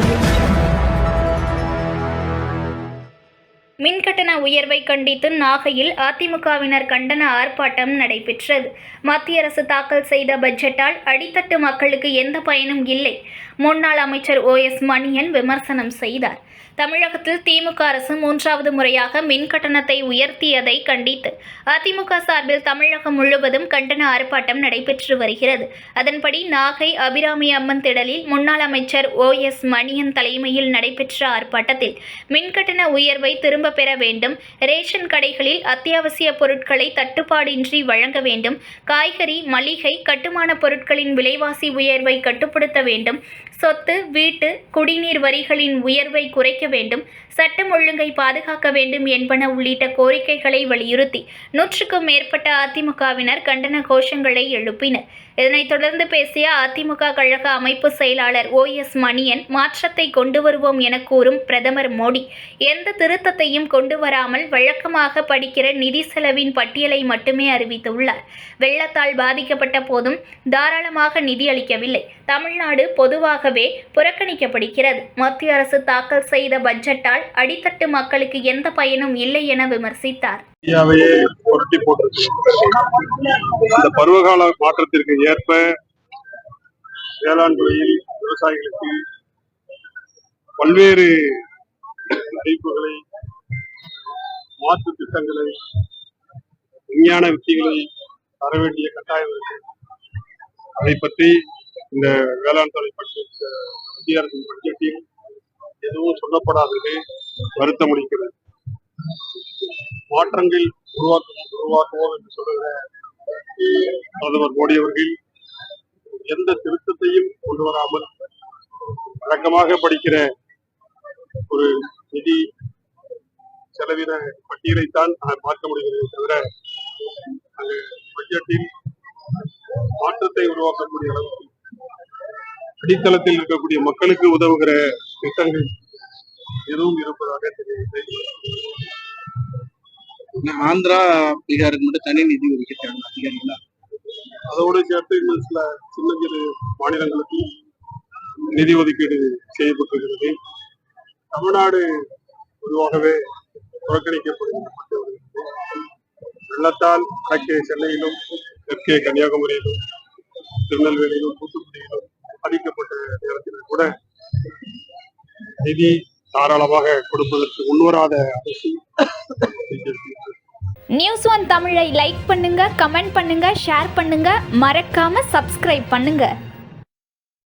audio. மின்கட்டண உயர்வை கண்டித்து நாகையில் அதிமுகவினர் கண்டன ஆர்ப்பாட்டம் நடைபெற்றது. மத்திய அரசு தாக்கல் செய்த பட்ஜெட்டால் அடித்தட்டு மக்களுக்கு எந்த பயனும் இல்லை. முன்னாள் அமைச்சர் ஓ எஸ் மணியன் விமர்சனம் செய்தார். தமிழகத்தில் திமுக அரசு மூன்றாவது முறையாக மின் கட்டணத்தை உயர்த்தியதை கண்டித்து அதிமுக சார்பில் தமிழகம் முழுவதும் கண்டன ஆர்ப்பாட்டம் நடைபெற்று வருகிறது. அதன்படி நாகை அபிராமி அம்மன் திடலில் முன்னாள் அமைச்சர் ஓ எஸ் மணியன் தலைமையில் நடைபெற்ற ஆர்ப்பாட்டத்தில் மின்கட்டண உயர்வை திரும்ப பெற வேண்டும். ரேஷன் கடைகளில் அத்தியாவசிய பொருட்களை தட்டுப்பாடின்றி வழங்க வேண்டும். காய்கறி மளிகை கட்டுமான பொருட்களின் விலைவாசி உயர்வை கட்டுப்படுத்த வேண்டும். சொத்து வீட்டு குடிநீர் வரிகளின் உயர்வை குறைக்க வேண்டும். சட்டம் ஒழுங்கை பாதுகாக்க வேண்டும் என்பன உள்ளிட்ட கோரிக்கைகளை வலியுறுத்தி நூற்றுக்கும் மேற்பட்ட அதிமுகவினர் கண்டன கோஷங்களை எழுப்பினர். இதனைத் தொடர்ந்து பேசிய அதிமுக கழக அமைப்பு செயலாளர் ஓ எஸ் மணியன் மாற்றத்தை கொண்டு வருவோம் என கூறும் பிரதமர் மோடி எந்த திருத்தத்தையும் கொண்டு வராமல் வழக்கமாக படிக்கிற நிதி செலவின் பட்டியலை மட்டுமே அறிவித்துள்ளார். வெள்ளத்தால் பாதிக்கப்பட்ட போதும் தாராளமாக நிதி அளிக்கவில்லை. தமிழ்நாடு பொதுவாகவே புறக்கணிக்கப்படுகிறது. மத்திய அரசு தாக்கல் செய்த பட்ஜெட்டால் அடித்தட்டு மக்களுக்கு எந்த பயனும் இல்லை என விமர்சித்தார். இந்தியாவையே புரட்டி போட்டிருக்கு இந்த பருவகால மாற்றத்திற்கு ஏற்ப வேளாண் துறையில் விவசாயிகளுக்கு பல்வேறு அறிவிப்புகளை மாற்று திட்டங்களை விஞ்ஞான விஷயங்களை தர வேண்டிய கட்டாயம் இருக்கு. அதை பற்றி இந்த வேளாண் துறை பட்ஜெட் மத்திய அரசின் பட்ஜெட்டில் எதுவும் சொல்லப்படாதது வருத்தம் அளிக்கிறது. மாற்றங்கள் உருவாக்கும் உருவாக்குவோம் என்று சொல்லுகிற பிரதமர் மோடி அவர்கள் எந்த திருத்தத்தையும் கொண்டு வராமல் வழக்கமாக படிக்கிற ஒரு நிதி செலவின பட்டியலைத்தான் நான் பார்க்க முடிகிறது தவிர அந்த பட்ஜெட்டில் மாற்றத்தை உருவாக்கக்கூடிய அளவுக்கு அடித்தளத்தில் இருக்கக்கூடிய மக்களுக்கு உதவுகிற திட்டங்கள் எதுவும் இருப்பதாக தெரியவில்லை. ஆந்திரா பீகாருக்கு மட்டும் தனி நிதி ஒதுக்கிட்டாங்க அதிகாரிகளா? அதோடு சேர்த்து இன்னும் சில சின்ன சிறு மாநிலங்களுக்கு நிதி ஒதுக்கீடு செய்யப்பட்டிருக்கிறது. தமிழ்நாடு பொதுவாகவே புறக்கணிக்கப்பட்டு வெள்ளத்தால் வடக்கே சென்னையிலும் தெற்கே கன்னியாகுமரியிலும் திருநெல்வேலியிலும் தூத்துக்குடியிலும் பாதிக்கப்பட்ட நேரத்தில் கூட நிதி தாராளமாக கொடுப்பதற்கு முன்வராத அரசு நியூஸ் ஒன் தமிழை லைக் பண்ணுங்க கமெண்ட் பண்ணுங்க ஷேர் பண்ணுங்க. மறக்காம சப்ஸ்கிரைப் பண்ணுங்க.